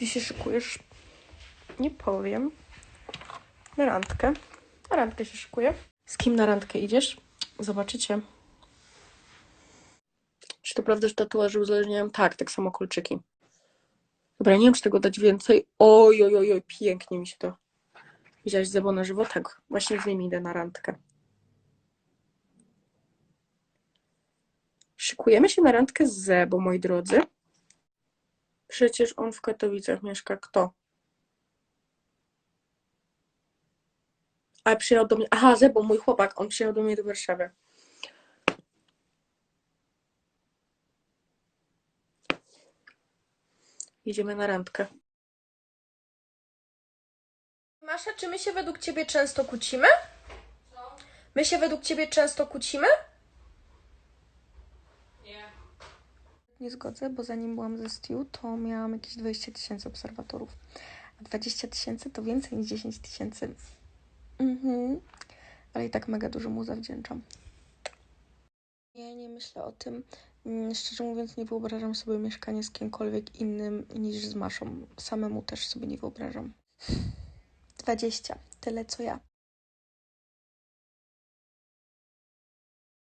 Gdzie się szykujesz? Nie powiem. Na randkę. Na randkę się szykuję. Z kim na randkę idziesz? Zobaczycie. Czy to prawda, że tatuaże uzależniają? Tak, tak samo kolczyki. Dobra, nie wiem, czy tego dać więcej. Oj, oj, oj, oj, pięknie mi się to. Widziałaś Zebo na żywo? Tak, właśnie z nim idę na randkę. Szykujemy się na randkę z Zebo, moi drodzy. Przecież on w Katowicach mieszka. Kto? Ale przyjechał do mnie. Aha, Zebo, mój chłopak. On przyjechał do mnie do Warszawy. Idziemy na randkę. Masza, czy my się według ciebie często kłócimy? My się według ciebie często kłócimy? Nie zgodzę, bo zanim byłam ze Stu, to miałam jakieś 20 tysięcy obserwatorów. A 20 tysięcy to więcej niż 10 tysięcy. Mhm. Ale i tak mega dużo mu zawdzięczam. Ja nie myślę o tym. Mm, Szczerze mówiąc, nie wyobrażam sobie mieszkania z kimkolwiek innym niż z Maszą. Samemu też sobie nie wyobrażam. 20. Tyle co ja.